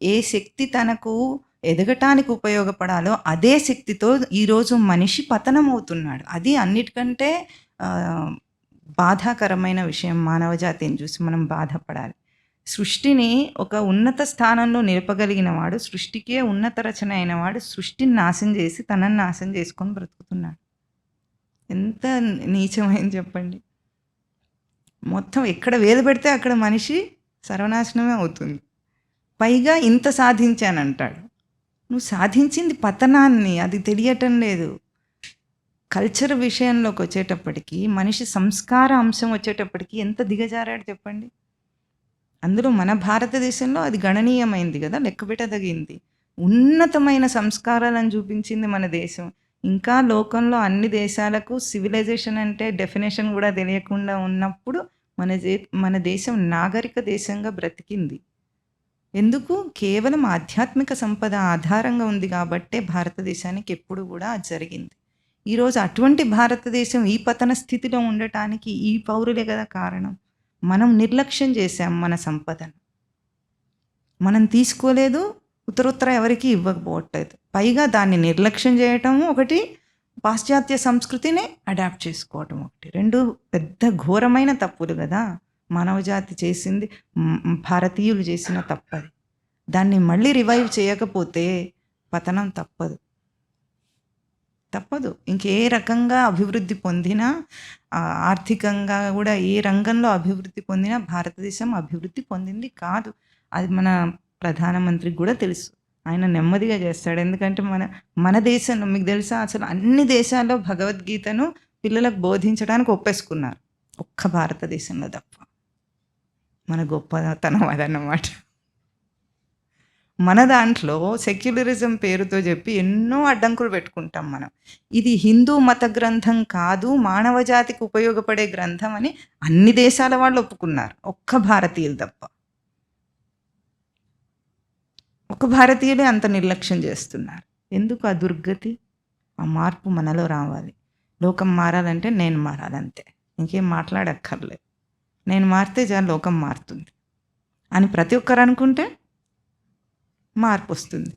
ఏ శక్తి తనకు ఎదగటానికి ఉపయోగపడాలో అదే శక్తితో ఈరోజు మనిషి పతనం అవుతున్నాడు అది అన్నిటికంటే బాధాకరమైన విషయం మానవజాతిని చూసి మనం బాధపడాలి. సృష్టిని ఒక ఉన్నత స్థానంలో నిలపగలిగిన వాడు సృష్టికే ఉన్నత రచన అయిన వాడు సృష్టిని నాశనం చేసి తనని నాశనం చేసుకొని బ్రతుకుతున్నాడు. ఎంత నీచమైంది చెప్పండి. మొత్తం ఎక్కడ వేలు పెడితే అక్కడ మనిషి సర్వనాశనమే అవుతుంది. పైగా ఇంత సాధించానంటాడు. నువ్వు సాధించింది పతనాన్ని అది తెలియటం లేదు. కల్చర్ విషయంలోకి వచ్చేటప్పటికి మనిషి సంస్కార అంశం వచ్చేటప్పటికి ఎంత దిగజారాడు చెప్పండి. అందులో మన భారతదేశంలో అది గణనీయమైంది కదా లెక్కబెట్టదగింది ఉన్నతమైన సంస్కారాలను చూపించింది మన దేశం. ఇంకా లోకంలో అన్ని దేశాలకు సివిలైజేషన్ అంటే డెఫినేషన్ కూడా తెలియకుండా ఉన్నప్పుడు మన దే మన దేశం నాగరిక దేశంగా బ్రతికింది. ఎందుకు? కేవలం ఆధ్యాత్మిక సంపద ఆధారంగా ఉంది కాబట్టే భారతదేశానికి ఎప్పుడు కూడా జరిగింది. ఈరోజు అటువంటి భారతదేశం ఈ పతన స్థితిలో ఉండటానికి ఈ పౌరులే కదా కారణం. మనం నిర్లక్ష్యం చేశాం మన సంపదను. మనం తీసుకోలేదు ఉత్తరోత్తర ఎవరికి ఇవ్వకపోవట్లేదు. పైగా దాన్ని నిర్లక్ష్యం చేయటం ఒకటి పాశ్చాత్య సంస్కృతిని అడాప్ట్ చేసుకోవటం ఒకటి. రెండు పెద్ద ఘోరమైన తప్పులు కదా. మానవజాతి చేసింది భారతీయులు చేసిన తప్పది. దాన్ని మళ్ళీ రివైవ్ చేయకపోతే పతనం తప్పదు. తప్పదు. ఇంకే రకంగా అభివృద్ధి పొందినా ఆర్థికంగా కూడా ఏ రంగంలో అభివృద్ధి పొందినా భారతదేశం అభివృద్ధి పొందింది కాదు. అది మన ప్రధానమంత్రికి కూడా తెలుసు. ఆయన నెమ్మదిగా చేస్తాడు. ఎందుకంటే మన మన దేశంలో మీకు తెలుసా? అసలు అన్ని దేశాల్లో భగవద్గీతను పిల్లలకు బోధించడానికి ఒప్పేసుకున్నారు. ఒక్క భారతదేశంలో తప్ప. మన గొప్పతనం అదన్నమాట. మన దాంట్లో సెక్యులరిజం పేరుతో చెప్పి ఎన్నో అడ్డంకులు పెట్టుకుంటాం మనం. ఇది హిందూ మత గ్రంథం కాదు మానవ జాతికి ఉపయోగపడే గ్రంథం అని అన్ని దేశాల వాళ్ళు ఒప్పుకున్నారు. ఒక్క భారతీయులు తప్ప. ఒక భారతీయులే అంత నిర్లక్ష్యం చేస్తున్నారు. ఎందుకు ఆ దుర్గతి? ఆ మార్పు మనలో రావాలి. లోకం మారాలంటే నేను మారాలంతే. ఇంకేం మాట్లాడక్కర్లేదు. నేను మారితే జా లోకం మారుతుంది. అని ప్రతి ఒక్కరు అనుకుంటే మార్పు వస్తుంది.